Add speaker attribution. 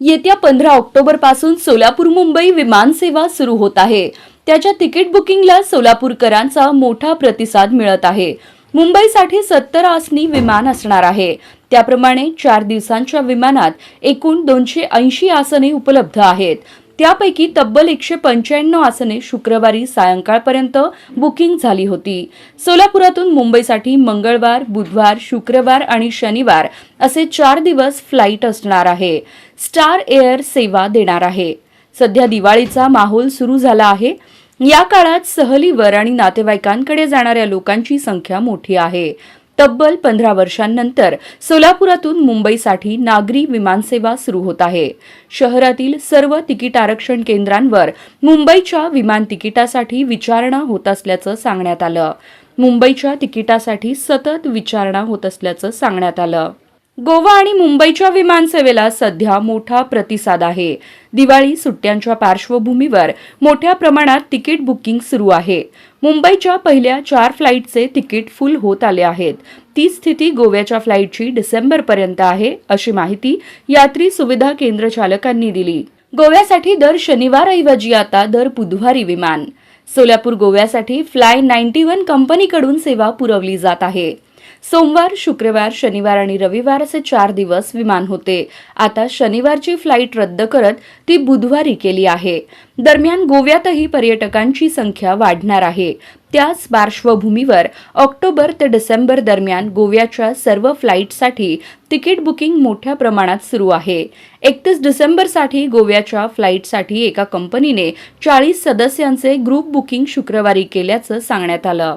Speaker 1: येत्या पंधरा ऑक्टोबरपासून सोलापूर मुंबई विमानसेवा सुरू होत आहे. त्याच्या तिकीट बुकिंगला सोलापूरकरांचा मोठा प्रतिसाद मिळत आहे. मुंबईसाठी सत्तर आसनी विमान असणार आहे. त्याप्रमाणे चार दिवसांच्या विमानात एकूण दोनशे ऐंशी आसने उपलब्ध आहेत. त्यापैकी तब्बल एकशे पंच्याण्णव आसने शुक्रवारी सायंकाळपर्यंत बुकिंग झाली होती. सोलापुरातून मुंबईसाठी मंगळवार बुधवार शुक्रवार आणि शनिवार असे चार दिवस फ्लाईट असणार आहे. स्टार एअर सेवा देणार आहे. सध्या दिवाळीचा माहोल सुरू झाला आहे. या काळात सहलीवर आणि नातेवाईकांकडे जाणाऱ्या लोकांची संख्या मोठी आहे. तब्बल पंधरा वर्षांनंतर सोलापुरातून मुंबईसाठी नागरी विमानसेवा सुरू होत आहे. शहरातील सर्व तिकीट आरक्षण केंद्रांवर मुंबईच्या विमान तिकिटासाठी विचारणा होत असल्याचं सांगण्यात आलं. मुंबईच्या तिकिटासाठी सतत विचारणा होत असल्याचं सांगण्यात आलं. गोवा आणि मुंबईच्या विमानसेवेला सध्या मोठा प्रतिसाद आहे. दिवाळी सुट्ट्यांच्या पार्श्वभूमीवर मोठ्या प्रमाणात तिकीट बुकिंग सुरू आहे. मुंबईच्या पहिल्या चार फ्लाईटचे तिकीट फुल होत आले आहेत. ती स्थिती गोव्याच्या फ्लाईटची डिसेंबरपर्यंत आहे अशी माहिती यात्री सुविधा केंद्र चालकांनी दिली. गोव्यासाठी दर शनिवारऐवजी आता दर बुधवारी विमान. सोलापूर गोव्यासाठी फ्लाय नाईन्टी वन कंपनीकडून सेवा पुरवली जात आहे. सोमवार शुक्रवार शनिवार आणि रविवार असे चार दिवस विमान होते. आता शनिवारची फ्लाईट रद्द करत ती बुधवारी केली आहे. दरम्यान गोव्यातही पर्यटकांची संख्या वाढणार आहे. त्याच पार्श्वभूमीवर ऑक्टोबर ते डिसेंबर दरम्यान गोव्याच्या सर्व फ्लाईटसाठी तिकीट बुकिंग मोठ्या प्रमाणात सुरू आहे. एकतीस डिसेंबरसाठी गोव्याच्या फ्लाईटसाठी एका कंपनीने चाळीस सदस्यांचे ग्रुप बुकिंग शुक्रवारी केल्याचं सांगण्यात आलं.